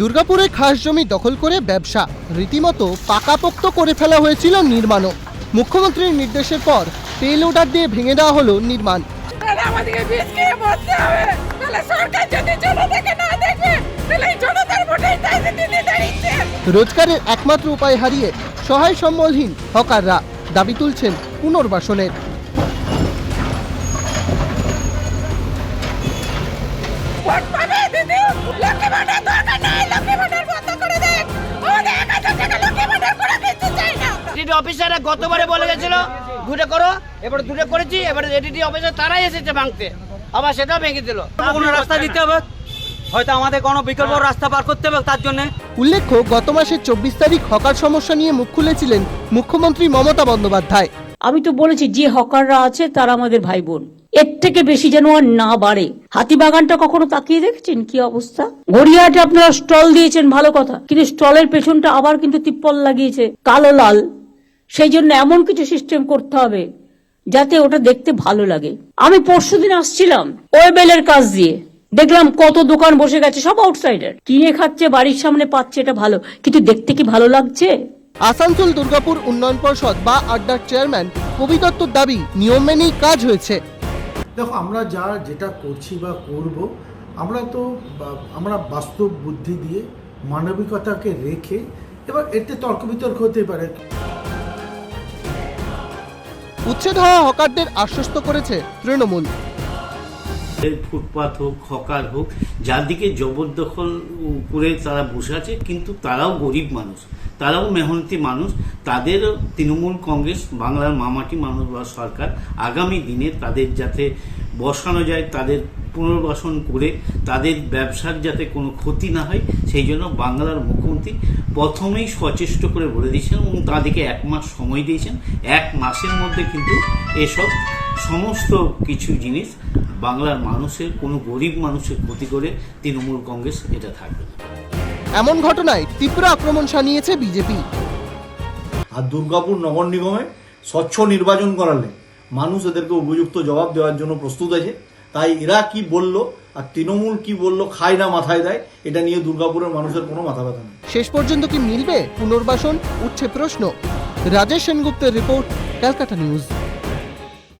দুর্গাপুরে খাস জমি দখল করে ব্যবসা রীতিমতো পাকাপোক্ত করে ফেলা হয়েছিল নির্মাণও। মুখ্যমন্ত্রীর নির্দেশের পর পেল অর্ডার দিয়ে ভেঙে দেওয়া হলো নির্মাণ। রোজগারের একমাত্র উপায় হারিয়ে সহায় সম্বলহীন হকাররা দাবি তুলছেন পুনর্বাসনের। এডিটি অফিসাররা গতবারে বলে গেছিল দূরে করো এবারে দূরে করেছি এবারে এডিটি অফিসার তারাই এসেছে ভাঙতে। আবার সেটাও ভেঙে দিল। কোনো রাস্তা দিতে হবে। হয়তো আমাদের কোনো বিকল্প রাস্তা পার করতে হবে তার জন্য। উল্লেখ্য গত মাসের চব্বিশ তারিখ হকার সমস্যা নিয়ে মুখ খুলেছিলেন মুখ্যমন্ত্রী মমতা বন্দ্যোপাধ্যায়। আমি তো বলেছি যে হকাররা আছে তারা আমাদের ভাই বোন এর থেকে বেশি যেন আর না বাড়ে। হাতিবাগানটা কখনো তাকিয়ে দেখেছেন কি অবস্থা? গড়িয়াহাটে আপনারা স্টল দিয়েছেন ভালো কথা। কিন্তু স্টলের পেছনটা আবার কিন্তু তিপ্পল লাগিয়েছে কালো লাল। সেই জন্য এমন কিছু সিস্টেম করতে হবে যাতে ওটা দেখতে ভালো লাগে। আমি পরশুদিন আসছিলাম ওয়েবেলের কাজ দিয়ে। দেখলাম কত দোকান বসে গেছে সব আউটসাইডার কিনে খাচ্ছে বাড়ির সামনে পাচ্ছে এটা ভালো। কিন্তু দেখতে কি ভালো লাগছে? আসানসোল দুর্গাপুর উন্নয়ন পর্ষদ বা আড্ডার চেয়ারম্যান কবি দত্তর দাবি নিয়ম মেনেই কাজ হয়েছে। দেখো আমরা যা যেটা করছি বা করব আমরা তো আমরা বাস্তব বুদ্ধি দিয়ে মানবিকতাকে রেখে এবার এতে তর্ক বিতর্ক হতে পারে। উচ্ছেদ হওয়া হকারদের আশ্বস্ত করেছে তৃণমূল। ফুটপাথ হোক হকার হোক, যার দিকে জবরদখল করে তারা বসে আছে, কিন্তু তারাও গরিব মানুষ, তারাও মেহনতি মানুষ। তাদের তৃণমূল কংগ্রেস, বাংলার মামাটি মানুষ বা সরকার, আগামী দিনে তাদের যাতে বসানো যায়, তাদের পুনর্বাসন করে, তাদের ব্যবসার যাতে কোনো ক্ষতি না হয়, সেই জন্য বাংলার মুখ্যমন্ত্রী প্রথমেই সচেষ্ট করে বলে দিয়েছেন এবং তাদেরকে এক মাস সময় দিয়েছেন। এক মাসের মধ্যে কিন্তু এসব সমস্ত কিছু জিনিস বাংলার মানুষের কোনো গরিব মানুষের ক্ষতি করে তৃণমূল কংগ্রেস এটা থাকবে না। এমন ঘটনায় তীব্র আক্রমণ শানিয়েছে বিজেপি। আর দুর্গাপুর নগর নিগমে স্বচ্ছ নির্বাচন করালে মানুষ এদেরকে উপযুক্ত জবাব দেওয়ার জন্য প্রস্তুত আছে। তাই এরা কি বলল আর তৃণমূল কি বলল খায় না মাথায় দেয় এটা নিয়ে দুর্গাপুরের মানুষের কোনো মাথা ব্যথা নেই। শেষ পর্যন্ত কি মিলবে? পুনর্বাসন? উঠছে প্রশ্ন। রাজেশ সেনগুপ্তের রিপোর্ট ক্যালকাটা নিউজ।